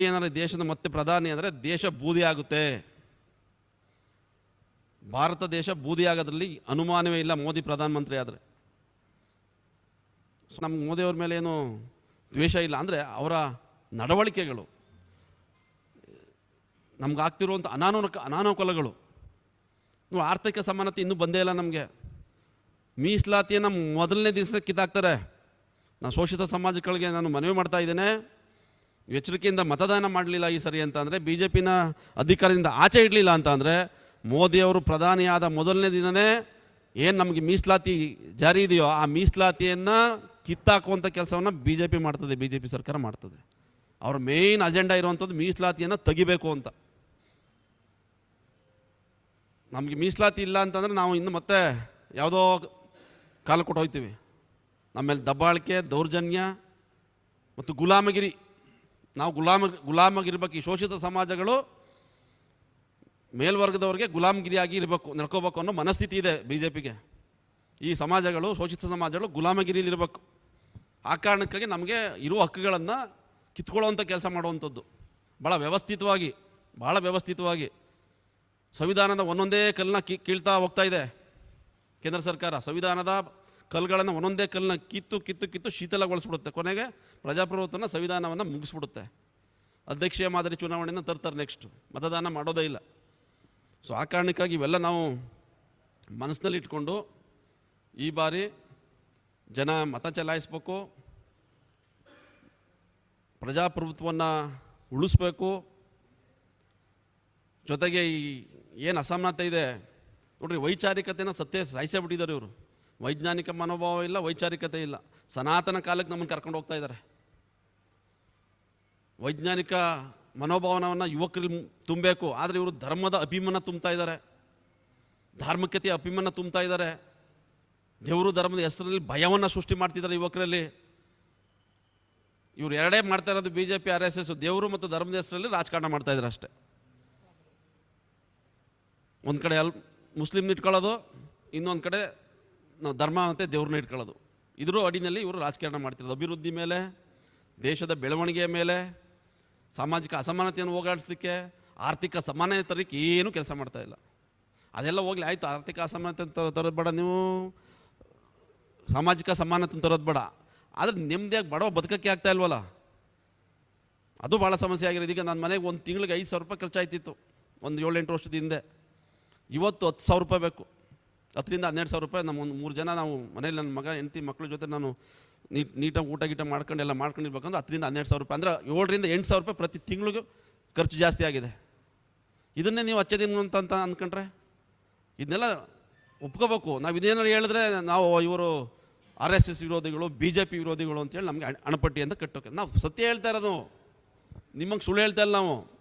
ಏನಾದ್ರೆ ದೇಶದ ಮತ್ತೆ ಪ್ರಧಾನಿ ಅಂದರೆ ದೇಶ ಬೂದಿ ಆಗುತ್ತೆ. ಭಾರತ ದೇಶ ಬೂದಿ ಆಗೋದ್ರಲ್ಲಿ ಅನುಮಾನವೇ ಇಲ್ಲ ಮೋದಿ ಪ್ರಧಾನಮಂತ್ರಿ ಆದರೆ. ಸೊ ನಮ್ಗೆ ಮೋದಿಯವ್ರ ಮೇಲೆ ಏನು ದ್ವೇಷ ಇಲ್ಲ ಅಂದರೆ ಅವರ ನಡವಳಿಕೆಗಳು. ನಮ್ಗೆ ಅನಾನುಕ ಅನಾನುಕೂಲಗಳು. ಆರ್ಥಿಕ ಸಮಾನತೆ ಇನ್ನೂ ಬಂದೇ ಇಲ್ಲ ನಮಗೆ. ಮೀಸಲಾತಿಯನ್ನು ಮೊದಲನೇ ದಿವಸಕ್ಕೆ ಕಿತ್ತಾಕ್ತಾರೆ. ನಾನು ಶೋಷಿತ ಸಮಾಜಗಳಿಗೆ ನಾನು ಮನವಿ ಮಾಡ್ತಾ ಇದ್ದೇನೆ. ಎಚ್ಚರಿಕೆಯಿಂದ ಮತದಾನ ಮಾಡಲಿಲ್ಲ ಈ ಸರಿ ಅಂತ ಅಂದರೆ ಬಿ ಜೆ ಪಿನ ಅಧಿಕಾರದಿಂದ ಆಚೆ ಇಡಲಿಲ್ಲ ಅಂತ ಅಂದರೆ ಮೋದಿಯವರು ಪ್ರಧಾನಿಯಾದ ಮೊದಲನೇ ದಿನವೇ ಏನು ನಮಗೆ ಮೀಸಲಾತಿ ಜಾರಿ ಇದೆಯೋ ಆ ಮೀಸಲಾತಿಯನ್ನು ಕಿತ್ತಾಕುವಂಥ ಕೆಲಸವನ್ನು ಬಿ ಜೆ ಪಿ ಮಾಡ್ತದೆ ಬಿ ಜೆ ಪಿ ಸರ್ಕಾರ ಮಾಡ್ತದೆ. ಅವ್ರ ಮೇಯ್ನ್ ಅಜೆಂಡಾ ಇರುವಂಥದ್ದು ಮೀಸಲಾತಿಯನ್ನು ತೆಗಿಬೇಕು ಅಂತ. ನಮಗೆ ಮೀಸಲಾತಿ ಇಲ್ಲ ಅಂತಂದರೆ ನಾವು ಇನ್ನು ಮತ್ತೆ ಯಾವುದೋ ಕಾಲ ಕೊಟ್ಟು ಹೋಗ್ತೀವಿ ನಮ್ಮೇಲೆ ದಬ್ಬಾಳಿಕೆ, ದೌರ್ಜನ್ಯ ಮತ್ತು ಗುಲಾಮಗಿರಿ ನಾವು ಗುಲಾಮ, ಗುಲಾಮಗಿರ್ಬೇಕು ಈ ಶೋಷಿತ ಸಮಾಜಗಳು ಮೇಲ್ವರ್ಗದವ್ರಿಗೆ ಗುಲಾಮಗಿರಿಯಾಗಿ ಇರಬೇಕು, ನಡ್ಕೋಬೇಕು ಅನ್ನೋ ಮನಸ್ಥಿತಿ ಇದೆ ಬಿ ಜೆ ಪಿಗೆ ಈ ಸಮಾಜಗಳು, ಶೋಷಿತ ಸಮಾಜಗಳು ಗುಲಾಮಗಿರಿಲಿರಬೇಕು ಆ ಕಾರಣಕ್ಕಾಗಿ ನಮಗೆ ಇರುವ ಹಕ್ಕುಗಳನ್ನು ಕಿತ್ಕೊಳ್ಳೋವಂಥ ಕೆಲಸ ಮಾಡುವಂಥದ್ದು. ಭಾಳ ವ್ಯವಸ್ಥಿತವಾಗಿ ಭಾಳ ವ್ಯವಸ್ಥಿತವಾಗಿ ಸಂವಿಧಾನದ ಒಂದೊಂದೇ ಕಲ್ಲನ್ನ ಕೀಳ್ತಾ ಹೋಗ್ತಾ ಇದೆ. ಕೇಂದ್ರ ಸರ್ಕಾರ ಸಂವಿಧಾನದ ಕಲ್ಲುಗಳನ್ನು ಒಂದೊಂದೇ ಕಲ್ಲನ್ನ ಕಿತ್ತು ಕಿತ್ತು ಕಿತ್ತು ಶೀತಲಗೊಳಿಸ್ಬಿಡುತ್ತೆ. ಕೊನೆಗೆ ಪ್ರಜಾಪ್ರಭುತ್ವನ ಸಂವಿಧಾನವನ್ನು ಮುಗಿಸ್ಬಿಡುತ್ತೆ. ಅಧ್ಯಕ್ಷೀಯ ಮಾದರಿ ಚುನಾವಣೆಯನ್ನು ತರ್ತಾರೆ ನೆಕ್ಸ್ಟ್ ಮತದಾನ ಮಾಡೋದೇ ಇಲ್ಲ. ಸೊ ಆ ಕಾರಣಕ್ಕಾಗಿ ಇವೆಲ್ಲ ನಾವು ಮನಸ್ಸಿನಲ್ಲಿ ಇಟ್ಕೊಂಡು ಈ ಬಾರಿ ಜನ ಮತ ಚಲಾಯಿಸ್ಬೇಕು. ಪ್ರಜಾಪ್ರಭುತ್ವವನ್ನು ಉಳಿಸ್ಬೇಕು. ಜೊತೆಗೆ ಈ ಏನು ಅಸಮಾನತೆ ಇದೆ. ನೋಡ್ರಿ ವೈಚಾರಿಕತೆನ ಸತ್ಯ ಸಾಯಿಸೇ ಬಿಟ್ಟಿದ್ದಾರೆ ಇವರು. ವೈಜ್ಞಾನಿಕ ಮನೋಭಾವ ಇಲ್ಲ, ವೈಚಾರಿಕತೆ ಇಲ್ಲ. ಸನಾತನ ಕಾಲಕ್ಕೆ ನಮ್ಮನ್ನು ಕರ್ಕೊಂಡು ಹೋಗ್ತಾ ಇದ್ದಾರೆ. ವೈಜ್ಞಾನಿಕ ಮನೋಭಾವನವನ್ನು ಯುವಕರಲ್ಲಿ ತುಂಬಬೇಕು. ಆದರೆ ಇವರು ಧರ್ಮದ ಅಭಿಮಾನ ತುಂಬ್ತಾ ಇದ್ದಾರೆ. ಧಾರ್ಮಿಕತೆಯ ಅಭಿಮಾನ ತುಂಬ್ತಾ ಇದ್ದಾರೆ. ದೇವರು ಧರ್ಮದ ಹೆಸರಲ್ಲಿ ಭಯವನ್ನು ಸೃಷ್ಟಿ ಮಾಡ್ತಿದ್ದಾರೆ ಯುವಕರಲ್ಲಿ. ಇವರು ಎರಡೇ ಮಾಡ್ತಾ ಇರೋದು B J P R S S, ದೇವರು ಮತ್ತು ಧರ್ಮದ ಹೆಸರಲ್ಲಿ ರಾಜಕಾರಣ ಮಾಡ್ತಾ ಇದ್ದಾರೆ ಅಷ್ಟೇ. ಒಂದು ಕಡೆ ಅಲ್ಲಿ ಮುಸ್ಲಿಮ್ನ ಇಟ್ಕೊಳ್ಳೋದು, ಇನ್ನೊಂದು ಕಡೆ ನಾವು ಧರ್ಮ ಅಂತ ದೇವ್ರನ್ನ ಇಟ್ಕೊಳ್ಳೋದು ಇದ್ರ ಅಡಿನಲ್ಲಿ ಇವರು ರಾಜಕಾರಣ ಮಾಡ್ತಿರೋದು. ಅಭಿವೃದ್ಧಿ ಮೇಲೆ, ದೇಶದ ಬೆಳವಣಿಗೆಯ ಮೇಲೆ, ಸಾಮಾಜಿಕ ಅಸಮಾನತೆಯನ್ನು ಹೋಗಾಡಿಸ್ಲಿಕ್ಕೆ ಆರ್ಥಿಕ ಸಮಾನತೆ ತರಲಿಕ್ಕೆ ಏನೂ ಕೆಲಸ ಮಾಡ್ತಾ ಇಲ್ಲ. ಅದೆಲ್ಲ ಹೋಗ್ಲಿ, ಆಯಿತು, ಆರ್ಥಿಕ ಅಸಮಾನತೆ ತರೋದು ಬೇಡ ನೀವು. ಸಾಮಾಜಿಕ ಸಮಾನತೆ ತರೋದು ಬೇಡ. ಆದರೆ ನೆಮ್ಮದಿಯಾಗಿ ಬಡವ ಬದುಕಕ್ಕೆ ಆಗ್ತಾ ಇಲ್ವಲ್ಲ? ಅದು ಭಾಳ ಸಮಸ್ಯೆ ಆಗಿರೋದು ಈಗ ನನ್ನ ಮನೆಗೆ ಒಂದು ತಿಂಗಳಿಗೆ ಐದು ಸಾವಿರ ರೂಪಾಯಿ ಖರ್ಚಾಯ್ತಿತ್ತು. ಒಂದು ಏಳೆಂಟು ವರ್ಷದ ಹಿಂದೆ. ಇವತ್ತು ಹತ್ತು ಸಾವಿರ ರೂಪಾಯಿ ಬೇಕು. ಹತ್ತರಿಂದ ಹನ್ನೆರಡು ಸಾವಿರ ರೂಪಾಯಿ ನಮ್ಮ ಒಂದು ಮೂರು ಜನ ನಾವು ಮನೇಲಿ ನನ್ನ ಮಗ, ಹೆಂಡತಿ ಮಕ್ಕಳ ಜೊತೆ ನಾನು ನೀಟ್, ನೀಟಾಗಿ ಊಟ ಗೀಟ ಮಾಡ್ಕೊಂಡು ಎಲ್ಲ ಮಾಡ್ಕೊಂಡಿರ್ಬೇಕಂದ್ರೆ ಹತ್ತರಿಂದ ಹನ್ನೆರಡು ಸಾವಿರ ರೂಪಾಯಿ. ಅಂದರೆ ಏಳರಿಂದ ಎಂಟು ಸಾವಿರ ರೂಪಾಯಿ ಪ್ರತಿ ತಿಂಗಳಿಗೂ ಖರ್ಚು ಜಾಸ್ತಿ ಆಗಿದೆ. ಇದನ್ನೇ ನೀವು ಹಚ್ಚದಿನ ಅಂತ ಅಂದ್ಕೊಂಡ್ರೆ ಇದನ್ನೆಲ್ಲ ಒಪ್ಕೋಬೇಕು. ನಾವು ಇದೇನಾರು ಹೇಳಿದ್ರೆ ನಾವು ಇವರು ಆರ್ ಎಸ್ ಎಸ್ ವಿರೋಧಿಗಳು, ಬಿ ಜೆ ಪಿ ವಿರೋಧಿಗಳು ಅಂತೇಳಿ ನಮಗೆ ಅಣ- ಅಣಪಟ್ಟಿ ಅಂತ ಕಟ್ಟೋಕೆ. ನಾವು ಸತ್ಯ ಹೇಳ್ತಾ ಇರೋದು ನಿಮಗೆ ಸುಳ್ಳು ಹೇಳ್ತಾ ಇಲ್ಲ ನಾವು.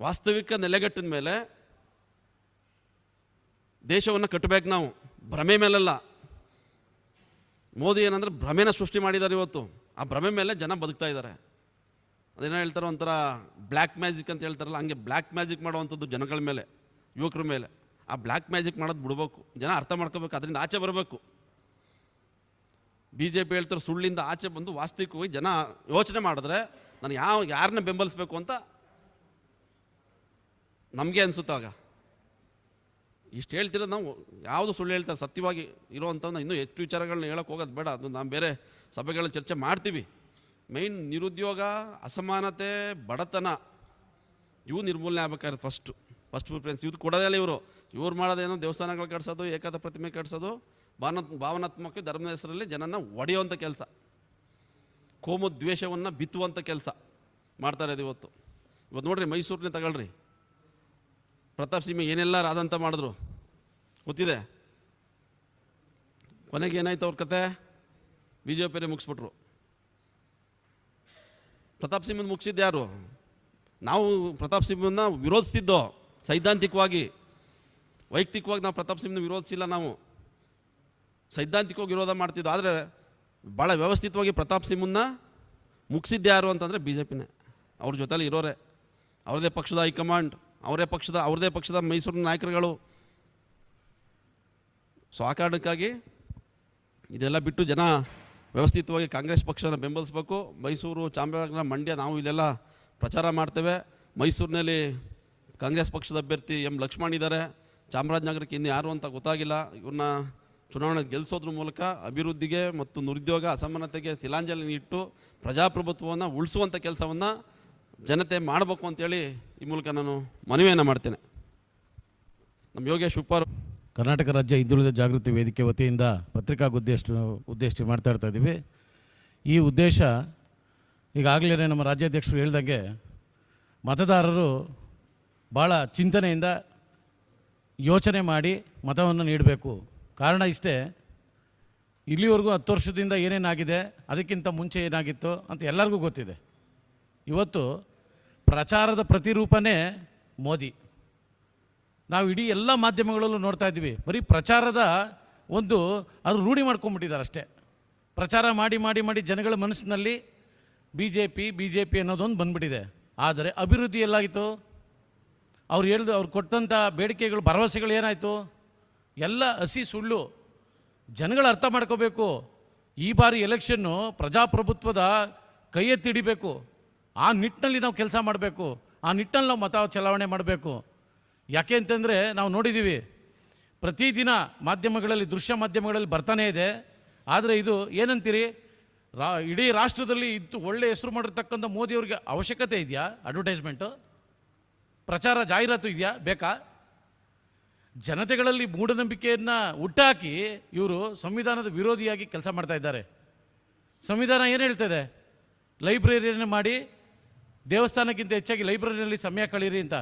ವಾಸ್ತವಿಕ ನೆಲೆಗಟ್ಟಿದ ಮೇಲೆ ದೇಶವನ್ನು ಕಟ್ಟಬೇಕು ನಾವು. ಭ್ರಮೆ ಮೇಲಲ್ಲ. ಮೋದಿ ಏನಂದ್ರೆ ಭ್ರಮೆನ ಸೃಷ್ಟಿ ಮಾಡಿದ್ದಾರೆ ಇವತ್ತು. ಆ ಭ್ರಮೆ ಮೇಲೆ ಜನ ಬದುಕ್ತಾ ಇದ್ದಾರೆ. ಅದೇನೋ ಹೇಳ್ತಾರೋ ಒಂಥರ ಬ್ಲ್ಯಾಕ್ ಮ್ಯಾಜಿಕ್ ಅಂತ ಹೇಳ್ತಾರಲ್ಲ, ಹಂಗೆ ಬ್ಲ್ಯಾಕ್ ಮ್ಯಾಜಿಕ್ ಮಾಡುವಂಥದ್ದು ಜನಗಳ ಮೇಲೆ, ಯುವಕರ ಮೇಲೆ. ಆ ಬ್ಲ್ಯಾಕ್ ಮ್ಯಾಜಿಕ್ ಮಾಡೋದು ಬಿಡಬೇಕು. ಜನ ಅರ್ಥ ಮಾಡ್ಕೋಬೇಕು, ಅದರಿಂದ ಆಚೆ ಬರಬೇಕು. ಬಿ ಜೆ ಪಿ ಹೇಳ್ತಾರೆ ಸುಳ್ಳಿಂದ ಆಚೆ ಬಂದು ವಾಸ್ತವಿಕವಾಗಿ ಜನ ಯೋಚನೆ ಮಾಡಿದ್ರೆ ನಾನು ಯಾವ, ಯಾರನ್ನ ಬೆಂಬಲಿಸ್ಬೇಕು ಅಂತ ನಮಗೆ ಅನಿಸುತ್ತಾಗ ಇಷ್ಟು ಹೇಳ್ತಿರೋದು ನಾವು ಯಾವುದು ಸುಳ್ಳು ಹೇಳ್ತಾರೆ, ಸತ್ಯವಾಗಿ ಇರೋವಂಥದ್ದು ಇನ್ನೂ ಹೆಚ್ಚು ವಿಚಾರಗಳನ್ನ ಹೇಳೋಕೆ ಹೋಗೋದು ಬೇಡ. ಅದು ನಾವು ಬೇರೆ ಸಭೆಗಳಲ್ಲಿ ಚರ್ಚೆ ಮಾಡ್ತೀವಿ. ಮೈನ್ ನಿರುದ್ಯೋಗ, ಅಸಮಾನತೆ, ಬಡತನ, ಇವು ನಿರ್ಮೂಲನೆ ಆಗ್ಬೇಕಾದ್ರೆ ಫಸ್ಟು ಫಸ್ಟ್ ಪ್ರಿಫರೆನ್ಸ್ ಇದು ಕೊಡೋದೇ ಇವರು. ಇವ್ರು ಮಾಡೋದೇನೋ ದೇವಸ್ಥಾನಗಳು ಕಟ್ಸೋದು, ಏಕತಾ ಪ್ರತಿಮೆ ಕಟ್ಸೋದು ಭಾವನ ಭಾವನಾತ್ಮಕ ಧರ್ಮದ ಹೆಸರಲ್ಲಿ ಜನನ ಒಡೆಯುವಂಥ ಕೆಲಸ. ಕೋಮು ದ್ವೇಷವನ್ನು ಬಿತ್ತುವಂಥ ಕೆಲಸ ಮಾಡ್ತಾರೆ ಅದು ಇವತ್ತು. ಇವತ್ತು ನೋಡ್ರಿ ಮೈಸೂರನ್ನೇ ತಗೊಳ್ರಿ. ಪ್ರತಾಪ್ ಸಿಂಹ ಏನೆಲ್ಲ ರಾದಂತ ಮಾಡಿದ್ರು? ಗೊತ್ತಿದೆ? ಕೊನೆಗೆ ಏನಾಯ್ತು ಅವ್ರ ಕತೆ? ಬಿ ಜೆ ಪಿಯೇ ಮುಗಿಸ್ಬಿಟ್ರು. ಪ್ರತಾಪ್ ಸಿಂಹನ ಮುಗಿಸಿದ್ದು ಯಾರು? ನಾವು ಪ್ರತಾಪ್ ಸಿಂಹನ ವಿರೋಧಿಸ್ತಿದ್ದೋ? ಸೈದ್ಧಾಂತಿಕವಾಗಿ. ವೈಯಕ್ತಿಕವಾಗಿ ನಾವು ಪ್ರತಾಪ್ ಸಿಂಹನ ವಿರೋಧಿಸಿಲ್ಲ ನಾವು. ಸೈದ್ಧಾಂತಿಕವಾಗಿ ವಿರೋಧ ಮಾಡ್ತಿದ್ದೋ, ಆದರೆ ಭಾಳ ವ್ಯವಸ್ಥಿತವಾಗಿ ಪ್ರತಾಪ್ ಸಿಂಹನ್ನ ಮುಗಿಸಿದ್ದು ಯಾರು ಅಂತಂದರೆ ಬಿ ಜೆ ಪಿನೇ ಅವ್ರ ಜೊತೆಲಿ ಇರೋರೆ. ಅವ್ರದೇ ಪಕ್ಷದ ಹೈಕಮಾಂಡ್. ಅವರೇ ಪಕ್ಷದ, ಅವ್ರದೇ ಪಕ್ಷದ ಮೈಸೂರಿನ ನಾಯಕರುಗಳು. ಸೊ ಆ ಕಾರಣಕ್ಕಾಗಿ ಇದೆಲ್ಲ ಬಿಟ್ಟು ಜನ ವ್ಯವಸ್ಥಿತವಾಗಿ ಕಾಂಗ್ರೆಸ್ ಪಕ್ಷನ ಬೆಂಬಲಿಸಬೇಕು. ಮೈಸೂರು ಚಾಮರಾಜನಗರ ಮಂಡ್ಯ ನಾವು ಇಲ್ಲೆಲ್ಲ ಪ್ರಚಾರ ಮಾಡ್ತೇವೆ. ಮೈಸೂರಿನಲ್ಲಿ ಕಾಂಗ್ರೆಸ್ ಪಕ್ಷದ ಅಭ್ಯರ್ಥಿ ಎಂ ಲಕ್ಷ್ಮಣ್ ಇದ್ದಾರೆ. ಚಾಮರಾಜನಗರಕ್ಕೆ ಇನ್ನು ಯಾರು ಅಂತ ಗೊತ್ತಾಗಿಲ್ಲ. ಇವ್ರನ್ನ ಚುನಾವಣೆ ಗೆಲ್ಲಿಸೋದ್ರ ಮೂಲಕ ಅಭಿವೃದ್ಧಿಗೆ ಮತ್ತು ನಿರುದ್ಯೋಗ ಅಸಮಾನತೆಗೆ ತಿಲಾಂಜಲಿ ಇಟ್ಟು ಪ್ರಜಾಪ್ರಭುತ್ವವನ್ನು ಉಳಿಸುವಂಥ ಕೆಲಸವನ್ನು ಜನತೆ ಮಾಡಬೇಕು ಅಂತೇಳಿ ಈ ಮೂಲಕ ನಾನು ಮನವಿಯನ್ನು ಮಾಡ್ತೇನೆ. ನಮ್ಮ ಯೋಗೇಶ್ ಉಪ್ಪಾರು ಕರ್ನಾಟಕ ರಾಜ್ಯ ಹಿಂದುಳಿದ ಜಾಗೃತಿ ವೇದಿಕೆ ವತಿಯಿಂದ ಪತ್ರಿಕಾ ಉದ್ದೇಶ ಉದ್ದೇಶ ಮಾಡ್ತಾ ಇರ್ತಾ ಇದ್ದೀವಿ ಈ ಉದ್ದೇಶ ಈಗಾಗಲೇ ನಮ್ಮ ರಾಜ್ಯಾಧ್ಯಕ್ಷರು ಹೇಳ್ದಂಗೆ ಮತದಾರರು ಭಾಳ ಚಿಂತನೆಯಿಂದ ಯೋಚನೆ ಮಾಡಿ ಮತವನ್ನು ನೀಡಬೇಕು. ಕಾರಣ ಇಷ್ಟೇ, ಇಲ್ಲಿವರೆಗೂ ಹತ್ತು ವರ್ಷದಿಂದ ಏನೇನಾಗಿದೆ, ಅದಕ್ಕಿಂತ ಮುಂಚೆ ಏನಾಗಿತ್ತು ಅಂತ ಎಲ್ಲರಿಗೂ ಗೊತ್ತಿದೆ. ಇವತ್ತು ಪ್ರಚಾರದ ಪ್ರತಿರೂಪನೇ ಮೋದಿ. ನಾವು ಇಡೀ ಎಲ್ಲ ಮಾಧ್ಯಮಗಳಲ್ಲೂ ನೋಡ್ತಾ ಇದ್ದೀವಿ. ಬರೀ ಪ್ರಚಾರದ ಒಂದು ಅದು ರೂಢಿ ಮಾಡ್ಕೊಂಡ್ಬಿಟ್ಟಿದ್ದಾರೆ ಅಷ್ಟೇ. ಪ್ರಚಾರ ಮಾಡಿ ಮಾಡಿ ಮಾಡಿ ಜನಗಳ ಮನಸ್ಸಿನಲ್ಲಿ B J P B J P ಅನ್ನೋದೊಂದು ಬಂದ್ಬಿಟ್ಟಿದೆ. ಆದರೆ ಅಭಿವೃದ್ಧಿ ಎಲ್ಲಾಯಿತು? ಅವ್ರು ಹೇಳಿದ ಅವ್ರು ಕೊಟ್ಟಂಥ ಬೇಡಿಕೆಗಳು, ಭರವಸೆಗಳು ಏನಾಯಿತು? ಎಲ್ಲ ಹಸಿ ಸುಳ್ಳು. ಜನಗಳು ಅರ್ಥ ಮಾಡ್ಕೋಬೇಕು. ಈ ಬಾರಿ ಎಲೆಕ್ಷನ್ನು ಪ್ರಜಾಪ್ರಭುತ್ವದ ಕೈ ಎತ್ತಿ ಹಿಡಿಬೇಕು. ಆ ನಿಟ್ಟಿನಲ್ಲಿ ನಾವು ಕೆಲಸ ಮಾಡಬೇಕು, ಆ ನಿಟ್ಟಿನಲ್ಲಿ ನಾವು ಮತ ಚಲಾವಣೆ ಮಾಡಬೇಕು. ಯಾಕೆ ಅಂತಂದರೆ ನಾವು ನೋಡಿದ್ದೀವಿ ಪ್ರತಿದಿನ ಮಾಧ್ಯಮಗಳಲ್ಲಿ, ದೃಶ್ಯ ಮಾಧ್ಯಮಗಳಲ್ಲಿ ಬರ್ತಾನೇ ಇದೆ. ಆದರೆ ಇದು ಏನಂತೀರಿ? ರಾ, ಇಡೀ ರಾಷ್ಟ್ರದಲ್ಲಿ ಇದ್ದು ಒಳ್ಳೆ ಹೆಸರು ಮಾಡಿರ್ತಕ್ಕಂಥ ಮೋದಿಯವ್ರಿಗೆ ಅವಶ್ಯಕತೆ ಇದೆಯಾ? ಅಡ್ವರ್ಟೈಸ್ಮೆಂಟು ಪ್ರಚಾರ ಜಾಹೀರಾತು ಇದೆಯಾ? ಬೇಕಾ? ಜನತೆಗಳಲ್ಲಿ ಮೂಢನಂಬಿಕೆಯನ್ನು ಹುಟ್ಟಾಕಿ ಇವರು ಸಂವಿಧಾನದ ವಿರೋಧಿಯಾಗಿ ಕೆಲಸ ಮಾಡ್ತಾ ಇದ್ದಾರೆ. ಸಂವಿಧಾನ ಏನು ಹೇಳ್ತದೆ ಲೈಬ್ರರಿಯನ್ನು ಮಾಡಿ ದೇವಸ್ಥಾನಕ್ಕಿಂತ ಹೆಚ್ಚಾಗಿ ಲೈಬ್ರರಿಯಲ್ಲಿ ಸಮಯ ಕಳೀರಿ ಅಂತ